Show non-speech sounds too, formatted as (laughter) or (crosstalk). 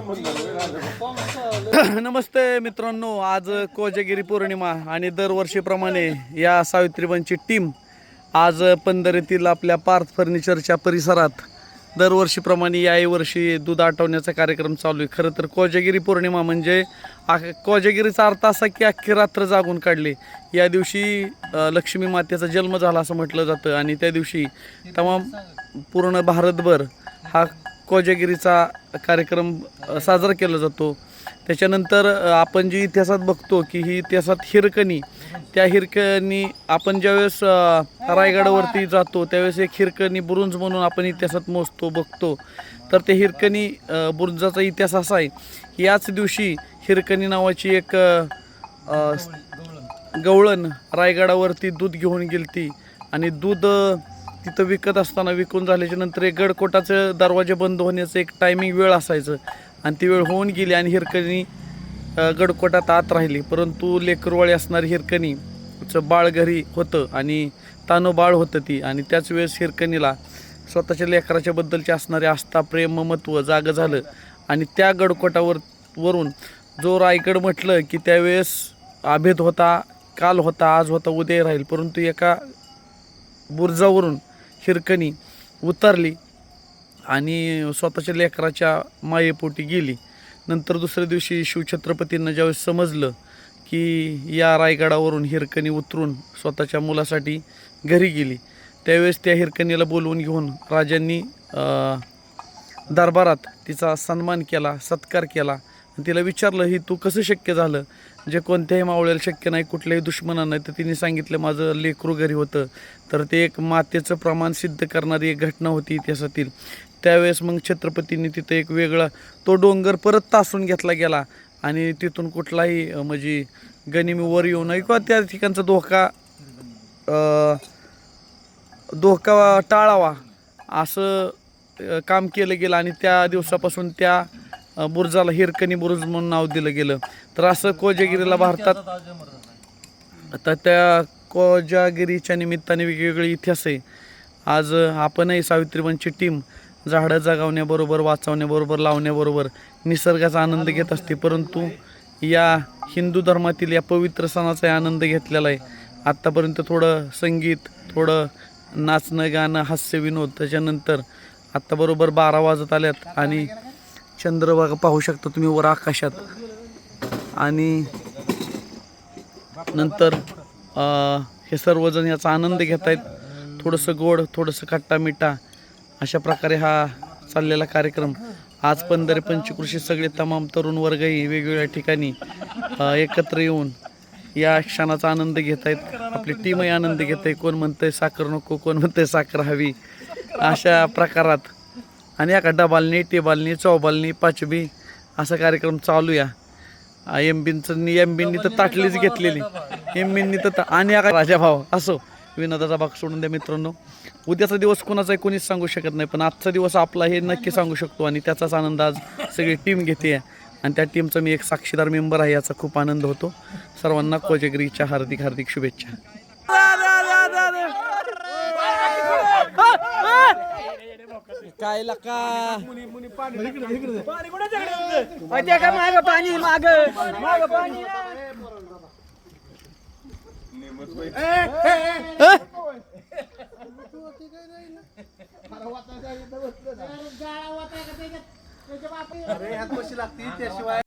(coughs) नमस्ते मित्रांनो आज कोजगिरी पौर्णिमा आणि दरवर्षीप्रमाणे या सावित्रीबाईंची टीम आज पंधरीतील आपल्या पार्थ फर्निचरच्या परिसरात दरवर्षीप्रमाणे याही वर्षी दूध आठवण्याचा कार्यक्रम चालू आहे. खरं तर कोजगिरी पौर्णिमा म्हणजे कोजगिरीचा अर्थ असा की अख्खी रात्र जागून काढली. या दिवशी लक्ष्मी मातेचा जन्म झाला असं म्हटलं जातं आणि त्या दिवशी तमाम पूर्ण भारतभर हा कोजागिरीचा कार्यक्रम साजरा केला जातो. त्याच्यानंतर आपण जी इतिहासात बघतो की ही इतिहासात हिरकणी त्या हिरकणी आपण ज्यावेळेस रायगडावरती जातो त्यावेळेस एक हिरकणी बुरुंज म्हणून आपण इतिहासात मोजतो बघतो. तर ते हिरकणी बुरुंजाचा इतिहास असा आहे की याच दिवशी हिरकणी नावाची एक गवळण रायगडावरती दूध घेऊन गेलती आणि दूध तिथं विकत असताना विकून झाल्याच्यानंतर एक गडकोटाचं दरवाजे बंद होण्याचं एक टायमिंग वेळ असायचं. आणि ती वेळ होऊन गेली आणि हिरकणी गडकोटात आत राहिली. परंतु लेकरवाळी असणारी हिरकणीचं बाळ घरी होतं आणि तानो बाळ होतं ती. आणि त्याच वेळेस हिरकणीला स्वतःच्या लेकराच्या बद्दलची असणारी आस्था प्रेम ममत्व जागं झालं. आणि त्या गडकोटावर वरून जो रायगड म्हटलं की त्यावेळेस आभेद होता काल होता आज होता उद्या राहील. परंतु एका बुर्जावरून हिरकणी उतरली आणि स्वतःच्या लेकराच्या मायेपोटी गेली. नंतर दुसऱ्या दिवशी शिवछत्रपतींना ज्यावेळेस समजलं की या रायगडावरून हिरकणी उतरून स्वतःच्या मुलासाठी घरी गेली त्यावेळेस त्या हिरकणीला बोलवून घेऊन राजांनी दरबारात तिचा सन्मान केला सत्कार केला तिला विचारलं ही तू कसं शक्य झालं? जे कोणत्याही मावळ्याला शक्य नाही कुठल्याही दुश्मनांना तर तिने सांगितलं माझं लेकरू घरी होतं. तर ते एक मातेचं प्रमाण सिद्ध करणारी एक घटना होती इतिहासातील. त्यावेळेस मग छत्रपतींनी तिथं एक वेगळा तो डोंगर परत तासून घेतला गेला. आणि तिथून कुठलाही म्हणजे गनिमी वर येऊ नये किंवा त्या ठिकाणचा धोका धोका टाळावा. असं काम केलं गेलं आणि त्या दिवसापासून त्या बुरुजाला हिरकणी बुरुज म्हणून नाव दिलं गेलं. तर असं कोजागिरीला भारतात आता त्या कोजागिरीच्या निमित्ताने वेगवेगळे इतिहास आहे. आज आपणही सावित्रीबाईंची टीम झाडं जगावण्याबरोबर वाचवण्याबरोबर लावण्याबरोबर निसर्गाचा आनंद घेत असते. परंतु या हिंदू धर्मातील या पवित्र सणाचा आनंद घेतलेला आहे. आत्तापर्यंत थोडं संगीत थोडं नाचणं गाणं हास्य विनोद त्याच्यानंतर आत्ता बरोबर बारा वाजत आल्यात आणि चंद्रभागा पाहू शकता तुम्ही वर आकाशात. आणि नंतर हे सर्वजण याचा आनंद घेत आहेत थोडंसं गोड थोडंसं खट्टा मिठा अशा प्रकारे हा चाललेला कार्यक्रम. आज पंधरे पंचकृषी सगळे तमाम तरुण वर्गही वेगवेगळ्या ठिकाणी एकत्र येऊन या क्षणाचा आनंद घेत आहेत आपली टीमही आनंद घेत आहे कोण म्हणतंय साखर नको कोण म्हणतंय साखर हवी. अशा प्रकारात आणि एका डबालनी टेबालनी चौबालनी पाचबी असा कार्यक्रम चालू या एम बींचं एम बींनी तर ताटलीच घेतलेली. एम बींनी तर ता- आणि एका राजा भाव असो विनोदाचा भाग सोडून द्या मित्रांनो. उद्याचा दिवस कोणाचा आहे कोणीच सांगू शकत नाही पण आजचा दिवस आपला हे नक्की सांगू शकतो आणि त्याचाच आनंद आज सगळी टीम घेते. आणि त्या टीमचा मी एक साक्षीदार मेंबर आहे याचा खूप आनंद होतो. सर्वांना कोजगिरीच्या हार्दिक हार्दिक शुभेच्छा. कायला का? अरे का माग पाणी माग माग पाणी अरे कशी लागते? त्याशिवाय